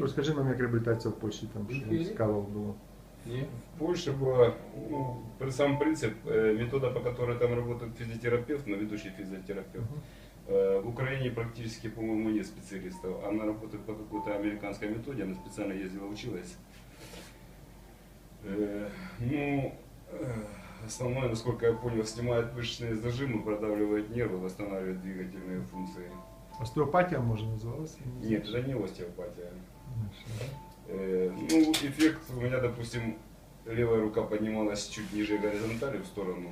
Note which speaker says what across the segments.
Speaker 1: Розкажи нам, як реабілітація в Польщі, там що цікаво було.
Speaker 2: В Польше была ну, при- сам принцип, э, метода, по которой там работает физиотерапевт, но ведущий физиотерапевт. Э, В Украине практически, по-моему, нет специалистов. Она работает по какой-то американской методе, она специально ездила, училась. Э, Ну, э, основное, насколько я понял, снимает мышечные зажимы, продавливает нервы, восстанавливает двигательные функции.
Speaker 1: Остеопатія може називалася?
Speaker 2: Нет, это не остеопатия.
Speaker 1: Інакше, да?
Speaker 2: Э, Ну, эффект у меня, допустим, левая рука поднималась чуть ниже горизонтали в сторону.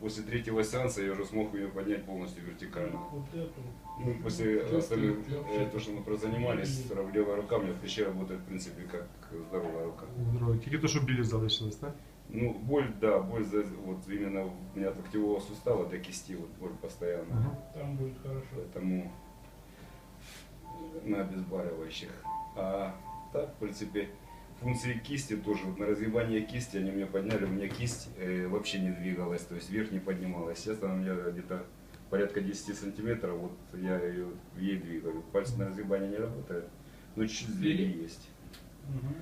Speaker 2: После третьего сеанса я уже смог ее поднять полностью вертикально.
Speaker 3: Вот это.
Speaker 2: Ну, после остальных, э, то, что мы прозанимались, левая рука у меня в плече работает, в принципе, как здоровая рука.
Speaker 1: Здорово. Тільки то, що білі залишилось, так?
Speaker 2: Ну, боль, да, боль за, вот именно у меня от локтевого сустава до кисти, вот боль постоянно.
Speaker 1: Ага.
Speaker 3: Там будет хорошо.
Speaker 2: Поэтому на обезболивающих. А так, в принципе, функции кисти тоже. Вот на разгибание кисти они меня подняли, у меня кисть э, вообще не двигалась, то есть вверх не поднималась. Сейчас она у меня где-то порядка 10 сантиметров, вот я ее ей двигаю. Пальцы на разгибание не работают, но чуть-чуть сдвиги есть.
Speaker 3: Мгм.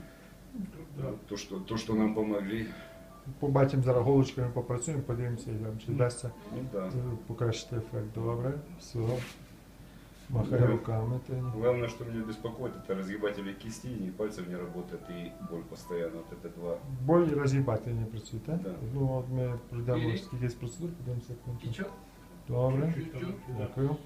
Speaker 3: Да.
Speaker 2: Вот То, что, то, что нам помогли,
Speaker 1: Побачимо зараз голочками, попрацюємо, подивимося, чи вдасться
Speaker 2: ну да.
Speaker 1: покращити ефект. Добре, все. Махай
Speaker 2: Да.
Speaker 1: руками ти.
Speaker 2: Главное, что меня беспокоит, это разгибатели кисти, и пальцев не работает, и боль постоянно. Вот это два.
Speaker 1: Боль і роз'їбати не працюють, так?
Speaker 2: Да.
Speaker 1: Ну от ми пройдемо
Speaker 4: Білі?
Speaker 1: скільки процедур, подивимося, як нам.
Speaker 4: Течет?
Speaker 1: Добре,
Speaker 3: Чуть-чуть, да.
Speaker 1: дякую.